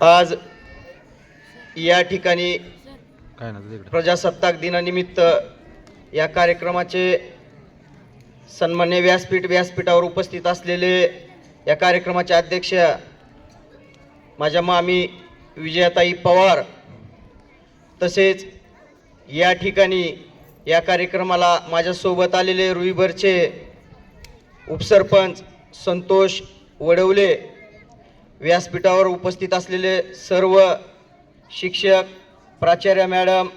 आज या ठिकाणी प्रजासत्ताक दिनानिमित्त या कार्यक्रमाचे सन्मान्य व्यासपीठ व्यासपीठावर उपस्थित असलेले या कार्यक्रमाचे अध्यक्ष माझ्या मामी विजयाताई पवार तसेच या ठिकाणी या कार्यक्रमाला माझ्यासोबत आलेले रुईभरचे उपसरपंच संतोष वडवले व्यासपीठावर उपस्थित असलेले सर्व शिक्षक प्राचार्य मॅडम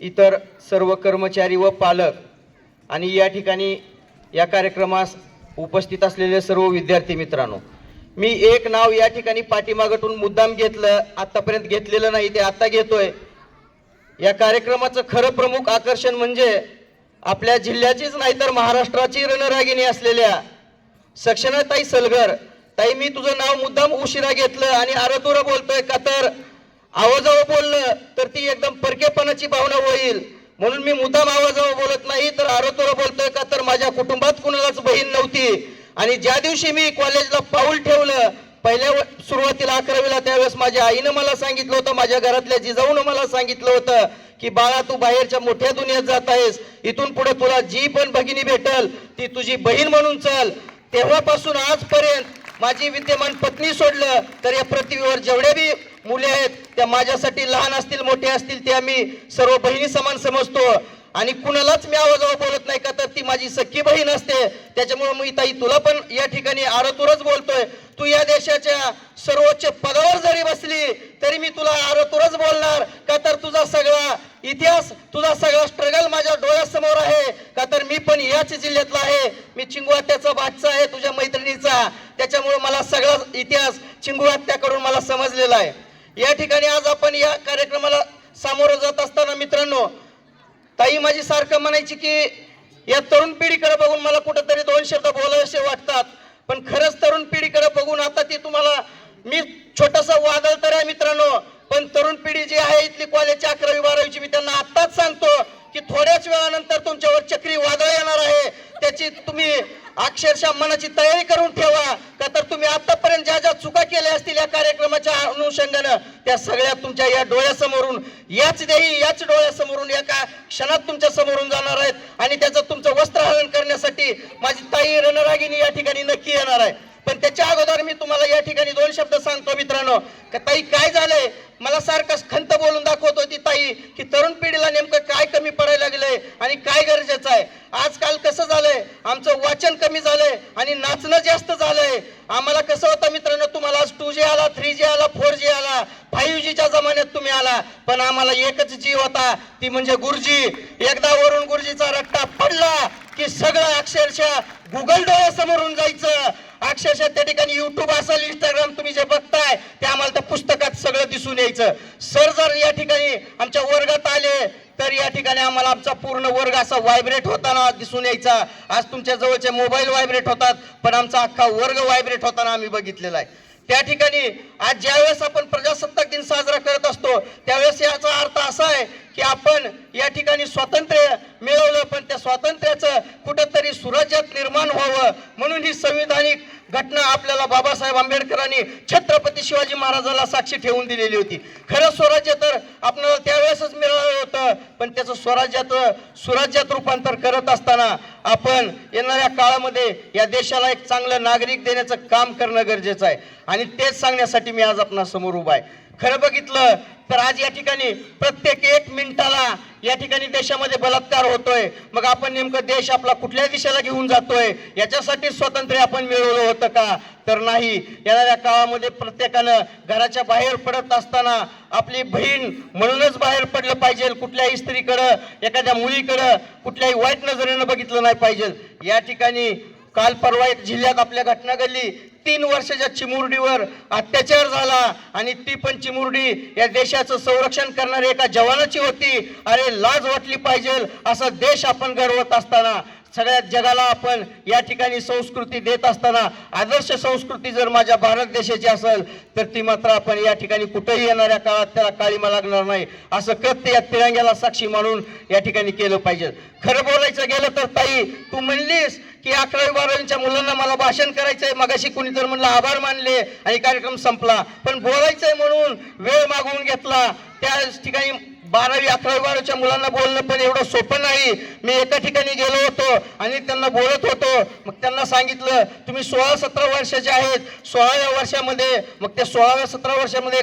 इतर सर्व कर्मचारी व पालक आणि या ठिकाणी या कार्यक्रमास उपस्थित असलेले सर्व विद्यार्थी मित्रांनो मी एक नाव या ठिकाणी पाठीमागटून मुद्दाम घेतलं आत्तापर्यंत घेतलेलं नाही ते आत्ता घेतोय. या कार्यक्रमाचं खरं प्रमुख आकर्षण म्हणजे आपल्या जिल्ह्याचीच नाही तर महाराष्ट्राची रणरागिणी असलेल्या सक्षणाताई सलगर ताई मी तुझं नाव मुद्दाम उशिरा घेतलं आणि आरतोर बोलतोय का तर? आवाजावर बोललं तर ती एकदम परकेपणाची भावना होईल. म्हणून मी मुद्दाम आवाजावर बोलत नाही तर आरतोर बोलतोय का तर माझ्या कुटुंबात कुणालाच बहीण नव्हती. आणि ज्या दिवशी मी कॉलेजला पाऊल ठेवलं पहिल्या सुरुवातीला अकरावीला त्यावेळेस माझ्या आईनं मला सांगितलं होतं माझ्या घरातल्या जिजाऊनं मला सांगितलं होतं की बाळा तू बाहेरच्या मोठ्या दुनियेत जात आहेस. इथून पुढे तुला जी पण भगिनी भेटल ती तुझी बहीण म्हणून चल. तेव्हापासून आजपर्यंत माझी विद्यमान पत्नी सोडलं तर या पृथ्वीवर जेवढे बी मुले आहेत त्या माझ्यासाठी लहान असतील मोठे असतील ते आम्ही सर्व बहिणी समान समजतो. आणि कुणालाच मी आवाजावर बोलत नाही का तर ती माझी सख्खी बहीण असते. त्याच्यामुळे मी ताई तुला पण या ठिकाणी आरतूरच बोलतोय. तू या देशाच्या सर्वोच्च पदावर जरी बसली तरी मी तुला आरतूरच बोलणार. का तर तुझा सगळा इतिहास तुझा सगळा स्ट्रगल माझ्या डोळ्यासमोर आहे. का तर मी पण याच जिल्ह्यातला आहे. मी चिंगुआत्याचा बादचा आहे तुझ्या मैत्रिणीचा. त्याच्यामुळे मला सगळा इतिहास चिंगुआत्याकडून मला समजलेला आहे. या ठिकाणी आज आपण या कार्यक्रमाला सामोरं जात असताना मित्रांनो ताई माझी सारखं म्हणायची की या तरुण पिढीकडे बघून मला कुठंतरी दोन शब्द बोलावेसे वाटतात. पण खरंच तरुण पिढीकडे बघून आता ती तुम्हाला मी छोटासा वादळ तर आहे मित्रांनो पण तरुण पिढी जी आहे इथली कॉलेजची अकरावी बारावीची मी त्यांना आत्ताच सांगतो की थोड्याच वेळानंतर तुमच्यावर चक्री वादळ येणार आहे. त्याची तुम्ही अक्षरशः मनाची तयारी करून ठेवा. का तर तुम्ही आतापर्यंत ज्या ज्या चुका केल्या असतील या कार्यक्रमाच्या अनुषंगानं त्या सगळ्या तुमच्या या डोळ्यासमोरून याच देही याच डोळ्यासमोरून या का क्षणात तुमच्या समोरून जाणार आहेत. आणि त्याचं तुमचं वस्त्रहरण करण्यासाठी माझी ताई रणरागिनी या ठिकाणी नक्की येणार आहे. पण त्याच्या अगोदर मी तुम्हाला या ठिकाणी दोन शब्द सांगतो मित्रांनो. का ताई काय झालंय? मला सारखं खंत बोलून दाखवत होती ताई की तरुण पिढीला नेमकं काय कमी पडायला लागलंय आणि काय गरजेचं आहे? आजकाल कसं झालंय? आमचं वाचन कमी झालंय आणि नाचणं जास्त झालंय. आम्हाला कसं होतं मित्रांनो तुम्हाला आज टू जी आला थ्री जी आला फोर जी आला फाईव्ह जीच्या जमान्यात तुम्ही आला पण आम्हाला एकच जीव होता ती म्हणजे गुरुजी. एकदा वरून गुरुजीचा रट्टा पडला की सगळं अक्षरशः गुगल डोळ्यासमोरून जायचं. अक्षरशः त्या ठिकाणी युट्यूब असेल इंस्टाग्राम तुम्ही जे बघताय ते आम्हाला त्या पुस्तकात सगळं दिसून यायचं. सर जर या ठिकाणी आमच्या वर्गात आले तर या ठिकाणी आम्हाला आमचा पूर्ण वर्ग असा व्हायब्रेट होताना दिसून यायचा. आज तुमच्या जवळचे मोबाईल व्हायब्रेट होतात पण आमचा अख्खा वर्ग व्हायब्रेट होताना आम्ही बघितलेला आहे. त्या ठिकाणी आज ज्यावेळेस आपण प्रजासत्ताक दिन साजरा करत असतो त्यावेळेस याचा अर्थ असा आहे की आपण या ठिकाणी स्वातंत्र्य मिळवलं पण त्या स्वातंत्र्याचं कुठंतरी सुराज्यात निर्माण व्हावं म्हणून ही संविधानिक घटना आपल्याला बाबासाहेब आंबेडकरांनी छत्रपती शिवाजी महाराजाला साक्षी ठेवून दिलेली होती. खरं स्वराज्य तर आपल्याला त्यावेळेसच मिळालं होतं पण त्याचं स्वराज्यात सुराज्यात रूपांतर करत असताना आपण येणाऱ्या काळामध्ये या देशाला एक चांगलं नागरिक देण्याचं काम करणं गरजेचं आहे. आणि तेच सांगण्यासाठी मी आज आपणासमोर उभा आहे. खरं बघितलं तर आज या ठिकाणी प्रत्येक एक मिनिटाला या ठिकाणी देशामध्ये बलात्कार होतोय. मग आपण नेमकं देश आपला कुठल्या दिशेला घेऊन जातोय याच्यासाठी स्वातंत्र्य आपण मिळवलं होतं का? तर नाही. येणाऱ्या काळामध्ये प्रत्येकानं घराच्या बाहेर पडत असताना आपली बहीण म्हणूनच बाहेर पडलं पाहिजे. कुठल्याही स्त्रीकडं एखाद्या मुलीकडं कुठल्याही वाईट नजरेनं बघितलं नाही पाहिजे. या ठिकाणी काल परवा एक जिल्ह्यात आपल्या घटना घडली. तीन वर्षाच्या चिमुरडीवर अत्याचार झाला आणि ती पण चिमुरडी या देशाचं संरक्षण करणारी एका जवानाची होती. अरे लाज वाटली पाहिजे असा देश आपण घडवत असताना सगळ्या जगाला आपण या ठिकाणी संस्कृती देत असताना आदर्श संस्कृती जर माझ्या भारत देशाची असेल तर ती मात्र आपण या ठिकाणी कुठेही येणाऱ्या काळात त्याला काळीमा लागणार नाही. असं कृत्य या तिरंग्याला साक्षी मानून या ठिकाणी केलं पाहिजे. खरं बोलायचं गेलं तर ताई तू म्हणलीस की अकरावी बारावीच्या मुलांना मला भाषण करायचंय. मगाशी कुणी तर म्हणलं आभार मानले आणि कार्यक्रम संपला. पण बोलायचंय म्हणून वेळ मागवून घेतला. त्या ठिकाणी बारावी अकरावी बारावीच्या मुलांना बोलणं पण एवढं सोपं नाही. मी एका ठिकाणी गेलो होतो आणि त्यांना बोलत होतो. मग त्यांना सांगितलं तुम्ही सोळा सतरा वर्षाचे आहेत. सोळाव्या वर्षामध्ये मग त्या सोळाव्या सतरा वर्षामध्ये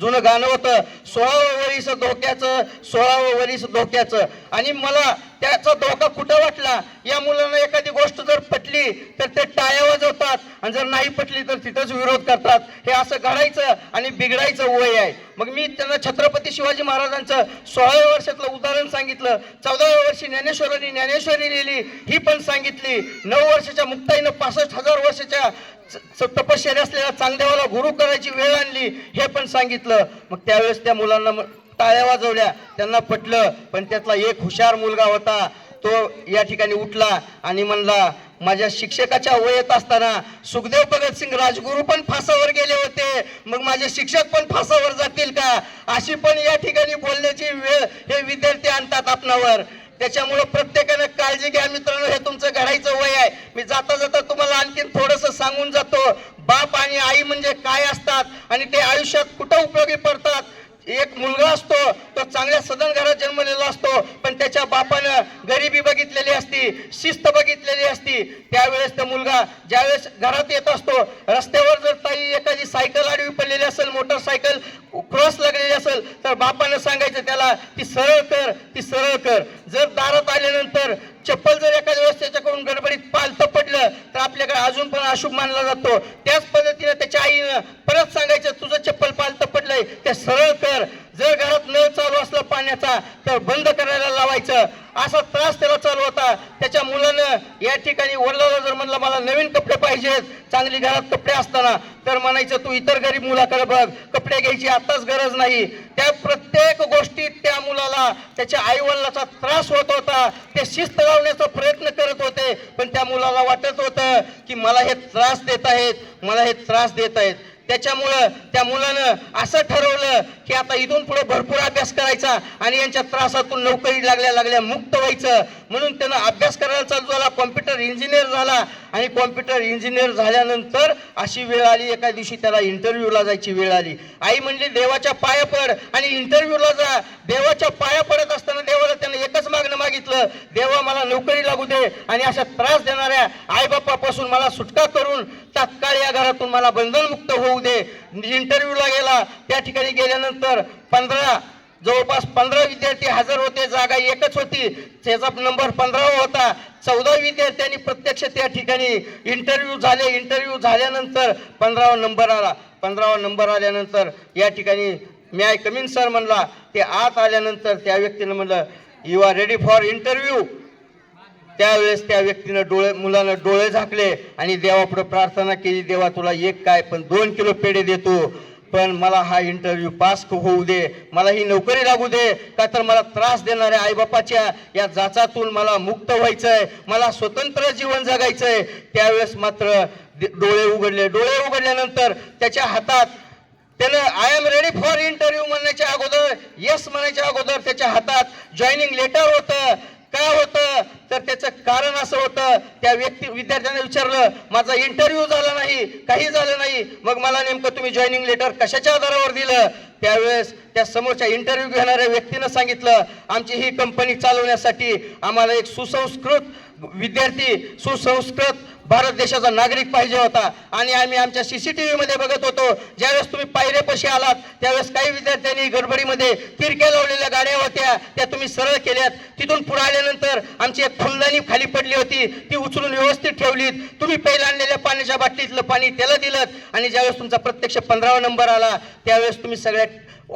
जुनं गाणं होतं. सोळावं वरीस धोक्याचं सोळावं वरीस धोक्याचं. आणि मला त्याचा धोका कुठं वाटला? या मुलांना एखादी गोष्ट जर पटली तर ते टाळ्या वाजवतात आणि जर नाही पटली तर तिथंच विरोध करतात. हे असं घडायचं आणि बिघडायचं वय आहे. मग मी त्यांना छत्रपती शिवाजी महाराजांचं सोळाव्या वर्षातलं उदाहरण सांगितलं. चौदाव्या वर्षी ज्ञानेश्वरांनी ज्ञानेश्वरी लिहिली. ही पण सांगितली. नऊ वर्षाच्या मुक्ताईनं पासष्ट हजार वर्षाच्या तपश्चर्या असलेल्या चांगदेवाला गुरु करायची वेळ आणली. हे पण सांगितलं. मग त्यावेळेस त्या मुलांना टाळ्या वाजवल्या. त्यांना पटलं पण त्यातला एक हुशार मुलगा होता तो या ठिकाणी उठला आणि म्हणला माझ्या शिक्षकाच्या वयत असताना सुखदेव भगतसिंग राजगुरू पण फासावर गेले होते. मग माझे शिक्षक पण फासावर जातील का? अशी पण या ठिकाणी बोलण्याची वेळ हे विद्यार्थी आणतात आपणावर. त्याच्यामुळं प्रत्येकानं काळजी घ्या मित्रांनो हे तुमचं घडायचं वय आहे. मी जाता जाता तुम्हाला आणखीन थोडंसं सांगून जातो. बाप आणि आई म्हणजे काय असतात आणि ते आयुष्यात कुठं उपयोगी पडतात? एक मुलगा असतो तो चांगल्या सदन घरात जन्मलेला असतो पण त्याच्या बापानं गरिबी बघितलेली असती शिस्त बघितलेली असती. त्यावेळेस तो मुलगा ज्यावेळेस घरात येत असतो रस्त्यावर जर ताई एखादी सायकल आडवी पडलेली असेल मोटरसायकल क्रॉस लागलेली असेल तर बापानं सांगायचं त्याला ती सरळ कर ती सरळ कर. जर दारात आल्यानंतर चप्पल जर एखाद्या वेळेस त्याच्याकडून गडबडीत पालतं पडलं तर आपल्याकडे अजून पण अशुभ मानला जातो त्याच पद्धतीने त्याच्या आईनं परत सांगायचं तुझं चप्पल ते सरळ कर. जर घरात नळ चालू असला पाण्याचा तर बंद करायला लावायचं. असा त्रास त्याला चालू होता. त्याच्या मुलानं या ठिकाणी वडिलाला जर म्हणलं मला नवीन कपडे पाहिजेत चांगली घरात कपडे असताना तर म्हणायचं तू इतर गरीब मुलाकडे बघ. कपडे घ्यायची आताच गरज नाही. त्या प्रत्येक गोष्टीत त्या मुलाला त्याच्या आई वडिलाचा त्रास होत होता. ते शिस्त लावण्याचा प्रयत्न करत होते. पण त्या मुलाला वाटत होतं की मला हे त्रास देत आहेत मला हे त्रास देत आहेत. त्याच्यामुळं त्या मुलानं असं ठरवलं की आता इथून पुढे भरपूर अभ्यास करायचा आणि यांच्या त्रासातून नोकरी लागल्या लागल्या मुक्त व्हायचं. म्हणून त्यानं अभ्यास करायला चालू झाला कॉम्प्युटर इंजिनियर झाला. आणि कॉम्प्युटर इंजिनियर झाल्यानंतर अशी वेळ आली एका दिवशी त्याला इंटरव्ह्यूला जायची वेळ आली. आई म्हणली देवाच्या पाया पड. आणि इंटरव्ह्यूला जा. देवाच्या पाया पडत असताना देवाला त्यानं एकच मागणं मागितलं देवा मला नोकरी लागू दे आणि अशा त्रास देणाऱ्या आईबापापासून मला सुटका करून तात्काळ या घरातून मला बंधनमुक्त होऊ दे इंटरव्ह्यूला गेला. त्या ठिकाणी गेल्यानंतर पंधरा जवळपास पंधरा विद्यार्थी हजर होते. जागा एकच होती. त्याचा नंबर पंधरावा होता. चौदा विद्यार्थ्यांनी प्रत्यक्ष त्या ठिकाणी इंटरव्ह्यू झाले. इंटरव्ह्यू झाल्यानंतर पंधरावा नंबर आला. पंधरावा नंबर आल्यानंतर या ठिकाणी मी आय कमिन सर म्हणला. ते आत आल्यानंतर त्या व्यक्तीनं म्हणलं you are ready for interview त्यावेळेस त्या व्यक्तीनं डोळे मुलानं डोळे झाकले आणि देवापुढे प्रार्थना केली देवा तुला एक काय पण दोन किलो पेढे देतो. पण मला हा इंटरव्ह्यू पास होऊ दे. मला ही नोकरी लागू दे. का तर मला त्रास देणाऱ्या आईबापाच्या या जाचातून मला मुक्त व्हायचंय. मला स्वतंत्र जीवन जगायचं आहे त्यावेळेस मात्र डोळे उघडले. डोळे उघडल्यानंतर त्याच्या हातात त्यानं I am ready for interview म्हणण्याच्या अगोदर येस म्हणायच्या अगोदर त्याच्या हातात जॉईनिंग लेटर होतं. काय होतं? तर त्याचं कारण असं होतं त्या व्यक्ती विद्यार्थ्यांना विचारलं माझा इंटरव्ह्यू झाला नाही काही झालं नाही. मग मला नेमकं तुम्ही जॉईनिंग लेटर कशाच्या आधारावर दिलं? त्यावेळेस त्या समोरच्या इंटरव्ह्यू घेणाऱ्या व्यक्तीनं सांगितलं आमची ही कंपनी चालवण्यासाठी आम्हाला एक सुसंस्कृत विद्यार्थी सुसंस्कृत भारत देशाचा नागरिक पाहिजे होता. आणि आम्ही आमच्या सी सी टी व्हीमध्ये बघत होतो. ज्यावेळेस तुम्ही पायऱ्यापाशी आलात त्यावेळेस काही विद्यार्थ्यांनी गडबडीमध्ये तिरक्या लावलेल्या गाड्या होत्या. त्या तुम्ही सरळ केल्यात. तिथून पुढे आल्यानंतर आमची एक फुलदाणी खाली पडली होती. ती उचलून व्यवस्थित ठेवलीत. तुम्ही पहिला आणलेल्या पाण्याच्या बाटलीतलं पाणी त्याला दिलं. आणि ज्यावेळेस तुमचा प्रत्यक्ष पंधरावा नंबर आला त्यावेळेस तुम्ही सगळ्या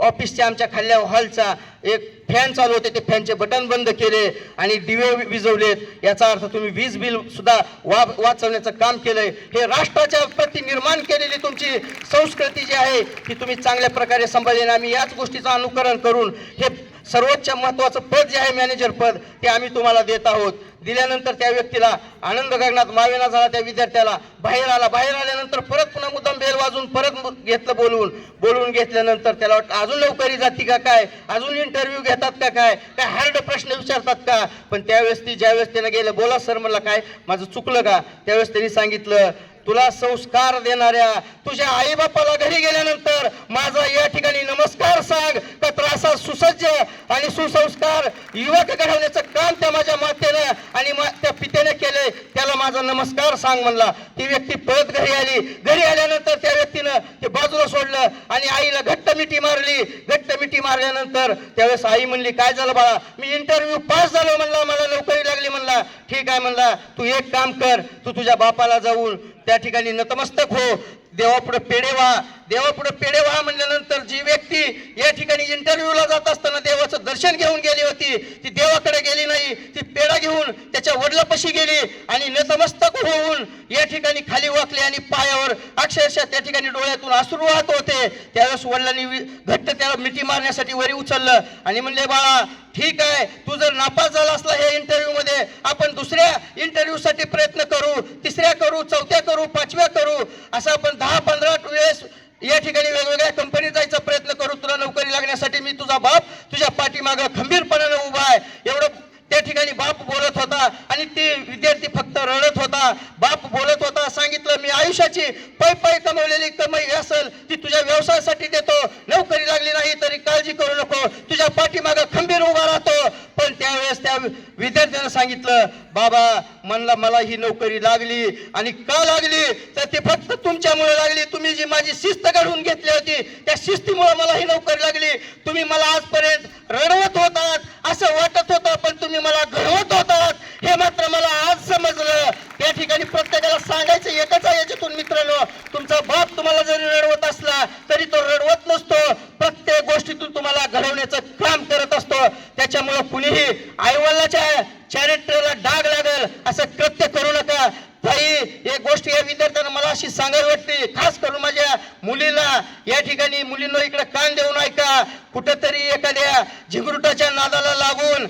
ऑफिसच्या आमच्या खाल्ल्या हॉलचा एक फॅन चालू होते ते फॅनचे बटन बंद केले आणि दिवे विजवलेत याचा अर्थ तुम्ही वीज बिल सुद्धा वा वाचवण्याचं काम केलंय. हे राष्ट्राच्या प्रती निर्माण केलेली तुमची संस्कृती जी आहे ती तुम्ही चांगल्या प्रकारे सांभाळली. आम्ही याच गोष्टीचं अनुकरण करून हे सर्वोच्च महत्वाचं पद जे आहे मॅनेजर पद ते आम्ही तुम्हाला देत आहोत. दिल्यानंतर त्या व्यक्तीला आनंद गगनात मावेना झाला त्या विद्यार्थ्याला. बाहेर आला. बाहेर आल्यानंतर परत पुन्हा मुद्दाम बेल वाजून परत घेतलं बोलवून. बोलवून घेतल्यानंतर त्याला वाटतं अजून लवकरी जाती का काय? अजून इंटरव्ह्यू घेतात का काय? काय हार्ड प्रश्न विचारतात का? पण त्यावेळेस ती ज्यावेळेस त्यानं गेलं बोला सर मला काय? माझं चुकलं का? त्यावेळेस त्यांनी सांगितलं तुला संस्कार देणाऱ्या तुझ्या आईबापाला घरी गेल्यानंतर माझा या ठिकाणी नमस्कार सांग का तर असा सुसज्ज आणि सुसंस्कार युवक घडवण्याचं काम त्या माझ्या मातेनं आणि मा- त्या पितेने केले त्याला माझा नमस्कार सांग म्हणला. ती व्यक्ती परत घरी आली. घरी आल्यानंतर त्या व्यक्तीनं ते बाजूला सोडलं आणि आईला घट्ट मिठी मारली. घट्ट मिठी मारल्यानंतर त्यावेळेस आई म्हणली काय झालं बाळा? मी इंटरव्ह्यू पास झालो म्हणला. मला नोकरी लागली म्हणला. ठीक आहे म्हणला. तू एक काम कर. तू तुझ्या बापाला जाऊन त्या ठिकाणी नतमस्तक हो. देवापुढे पेढे व्हा. देवापुढे पेढे व्हा म्हणल्यानंतर जी व्यक्ती या ठिकाणी इंटरव्ह्यूला जात असताना देवाचं दर्शन घेऊन गेली होती ती देवाकडे गेली नाही. ती पेढा घेऊन त्याच्या वडलापशी गेली आणि नतमस्तक होऊन या ठिकाणी खाली वाकले आणि पायावर अक्षरशः त्या ठिकाणी डोळ्यातून अश्रू वाहत होते. त्यावेळेस वडिलांनी घट्ट त्याला मिठी मारण्यासाठी वरी उचललं आणि म्हणले बाळा ठीक आहे तू जर नापास झाला असला हे इंटरव्ह्यू मध्ये आपण दुसऱ्या इंटरव्ह्यू साठी प्रयत्न करू तिसऱ्या करू चौथ्या करू पाचव्या करू असं आपण दहा पंधरा वेळेस या ठिकाणी वेगवेगळ्या कंपनीत जायचा प्रयत्न करू तुला नोकरी लागण्यासाठी मी तुझा बाप तुझ्या पाठीमागं खंबीरपणानं उभा आहे. एवढं त्या ठिकाणी बाप बोलत होता आणि ते विद्यार्थी फक्त रडत होता. बाप बोलत होता सांगितलं मी आयुष्याची पै पै कमवलेली कमाई असेल ती तुझ्या व्यवसायासाठी देतो. नोकरी लागली नाही तरी काळजी करू नको. तुझ्या पाठीमागं खंबीर उभा राहतो. पण त्यावेळेस त्या विद्यार्थ्यानं सांगितलं बाबा म्हणला मला ही नोकरी लागली आणि का लागली? तर ती फक्त तुमच्यामुळे लागली. तुम्ही जी माझी शिस्त काढून घेतली होती त्या शिस्तीमुळे मला ही नोकरी लागली. तुम्ही मला आजपर्यंत रडवत होतात असं वाटत होतं पण तुम्ही मला घडवत होतात हे मात्र मला आज समजलं त्या ठिकाणी प्रत्येकाला सांगायचं एकच आहे याच्यातून मित्रांनो तुमचा बाप तुम्हाला जरी रडवत असला तरी तो रडवत नसतो प्रत्येक गोष्टीतून तुम्हाला घडवण्याचं काम करत असतो त्याच्यामुळं कुणीही आईवडिलाच्या चॅरिटरला डाग लागेल असं कृत्य करू नका ताई एक गोष्ट या विद्यार्थ्यांना मला अशी सांगावी वाटते खास करून माझ्या मुलीला या ठिकाणी मुलींना इकडे कान देऊन ऐका कुठंतरी एखाद्या झिंगरुटाच्या नादाला लागून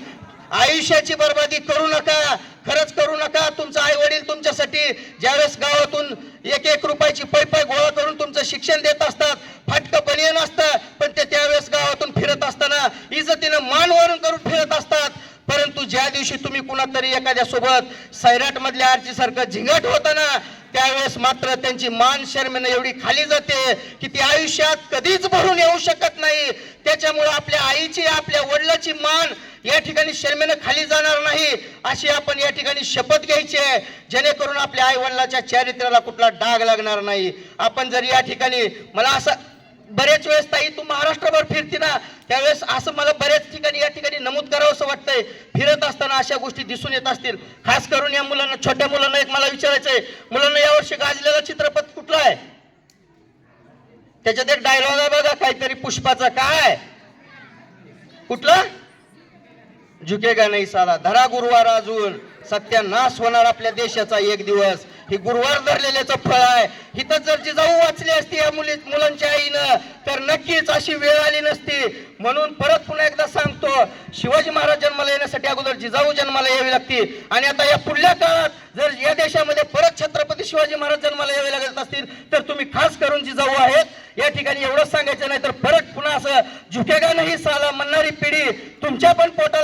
आयुष्याची बर्बादी करू नका. खरंच करू नका. तुमचं आई वडील तुमच्यासाठी ज्यावेळेस गावातून एक एक रुपयाची पै पै गोळा करून तुमचं शिक्षण देत असतात फाटकं बनियन असतं पण ते त्यावेळेस गावातून फिरत असताना इज्जतीनं मान वरून करून फिरत असतात. परंतु ज्या दिवशी तुम्ही कुणातरी एखाद्या सोबत सैराट मधल्या आरची सारखं झिंगट होताना त्यावेळेस मात्र त्यांची मान शर्मेनं एवढी खाली जाते की ती आयुष्यात कधीच भरून येऊ शकत नाही. त्याच्यामुळे आपल्या आईची आपल्या वडिलांची या ठिकाणी शर्मेनं खाली जाणार नाही. अशी आपण या ठिकाणी शपथ घ्यायची आहे. जेणेकरून आपल्या आई वडिलाच्या चारित्र्याला कुठला डाग लागणार नाही. आपण जर या ठिकाणी मला असं बरेच वेळेस ताई तू महाराष्ट्रभर फिरते ना त्यावेळेस असं मला बऱ्याच ठिकाणी या ठिकाणी नमूद करावं असं वाटतंय. फिरत असताना अशा गोष्टी दिसून येत असतील. खास करून या मुलांना छोट्या मुलांना एक मला विचारायचं आहे. मुलांना यावर्षी गाजलेला चित्रपट कुठला आहे? त्याच्यात एक डायलॉग आहे बघा काहीतरी पुष्पाचा. काय? कुठला? झुकेगा नाही साला. धरा गुरुवार अजून. सत्यानाश होणार आपल्या देशाचा एक दिवस. ही गुरुवार धरलेल्याचं फळ आहे. हिथं जर जिजाऊ वाचली असती या मुली मुलांच्या आईनं तर नक्कीच अशी वेळ आली नसती. म्हणून परत पुन्हा एकदा सांगतो शिवाजी महाराज जन्माला येण्यासाठी अगोदर जिजाऊ जन्माला यावी लागती. आणि आता या पुढल्या काळात जर या देशामध्ये परत छत्रपती शिवाजी महाराज जन्माला यावे लागत असतील तर तुम्ही खास करून जिजाऊ आहेत. या ठिकाणी एवढंच सांगायचं नाही तर परत पुन्हा असं झुकेगा नाही साला म्हणणारी पिढी. तुमच्या पण पोटात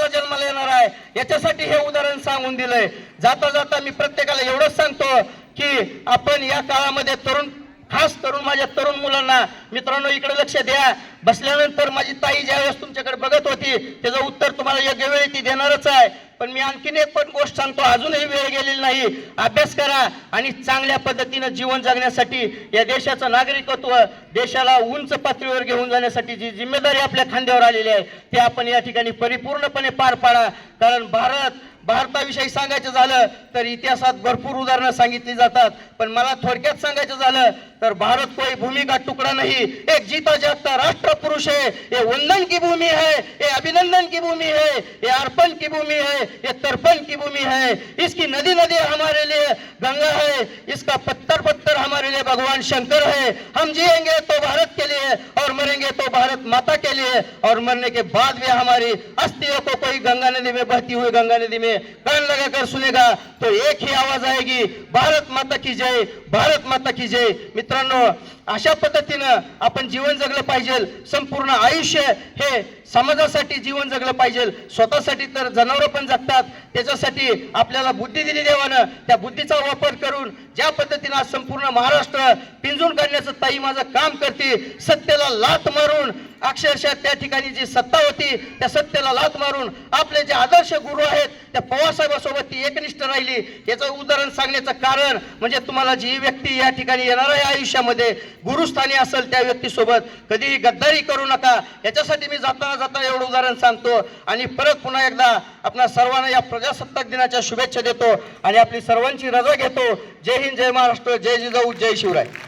त्याच्यासाठी हे उदाहरण सांगून दिलंय. जाता जाता मी प्रत्येकाला एवढंच सांगतो की आपण या काळामध्ये तरुण खास करून माझ्या तरुण मुलांना मित्रांनो इकडे लक्ष द्या. बसल्यानंतर माझी ताई ज्यावेळेस तुमच्याकडे बघत होती त्याचं उत्तर तुम्हाला योग्य वेळी ती देणारच आहे. पण मी आणखीन एक पण गोष्ट सांगतो अजूनही वेळ गेलेली नाही. अभ्यास करा आणि चांगल्या पद्धतीनं जीवन जगण्यासाठी या देशाचं नागरिकत्व देशाला उंच पातळीवर घेऊन जाण्यासाठी जी जिम्मेदारी आपल्या खांद्यावर आलेली आहे ते आपण या ठिकाणी परिपूर्णपणे पार पाडा. कारण भारत भारताविषयी सांगायचं झालं तर इतिहासात भरपूर उदाहरणं सांगितली जातात. पण मला थोडक्यात सांगायचं झालं तर भारत कोई भूमि का टुकड़ा नहीं एक जीता जागता राष्ट्र पुरुष है ये वंदन की भूमि है ये अभिनंदन की भूमि है ये अर्पण की भूमि है ये तर्पण की भूमि है इसकी नदी नदी हमारे लिए गंगा है इसका पत्थर पत्थर हमारे लिए भगवान शंकर है. हम जिएंगे तो भारत के लिए और मरेंगे तो भारत माता के लिए. और मरने के बाद भी हमारी अस्थियों को कोई गंगा नदी में बहती हुई गंगा नदी में कान लगाकर सुनेगा तो एक ही आवाज आएगी भारत माता की जय भारत माता की जय। मित्रांनो अशा पद्धतीनं आपण जीवन जगलं पाहिजे संपूर्ण आयुष्य हे समाजासाठी जीवन जगलं पाहिजे स्वतःसाठी तर जनावरं पण जगतात त्याच्यासाठी आपल्याला बुद्धी दिली देवानं त्या बुद्धीचा वापर करून ज्या पद्धतीनं आज संपूर्ण महाराष्ट्र पिंजून काढण्याचं ताई माझं काम करते सत्तेला लात मारून अक्षरशः त्या ठिकाणी जी सत्ता होती त्या सत्तेला लात मारून आपले जे आदर्श गुरु आहेत त्या पवारसाहेबासोबत ती एकनिष्ठ राहिली. याचं उदाहरण सांगण्याचं कारण म्हणजे तुम्हाला जी व्यक्ती या ठिकाणी येणार आहे आयुष्यामध्ये गुरुस्थानी असेल त्या व्यक्तीसोबत कधीही गद्दारी करू नका. याच्यासाठी मी जाताना जाताना एवढं उदाहरण सांगतो. आणि परत पुन्हा एकदा आपल्या सर्वांना या प्रजासत्ताक दिनाच्या शुभेच्छा देतो. आणि आपली सर्वांची रजा घेतो. जय हिंद जय महाराष्ट्र जय जिजाऊ जय शिवराय.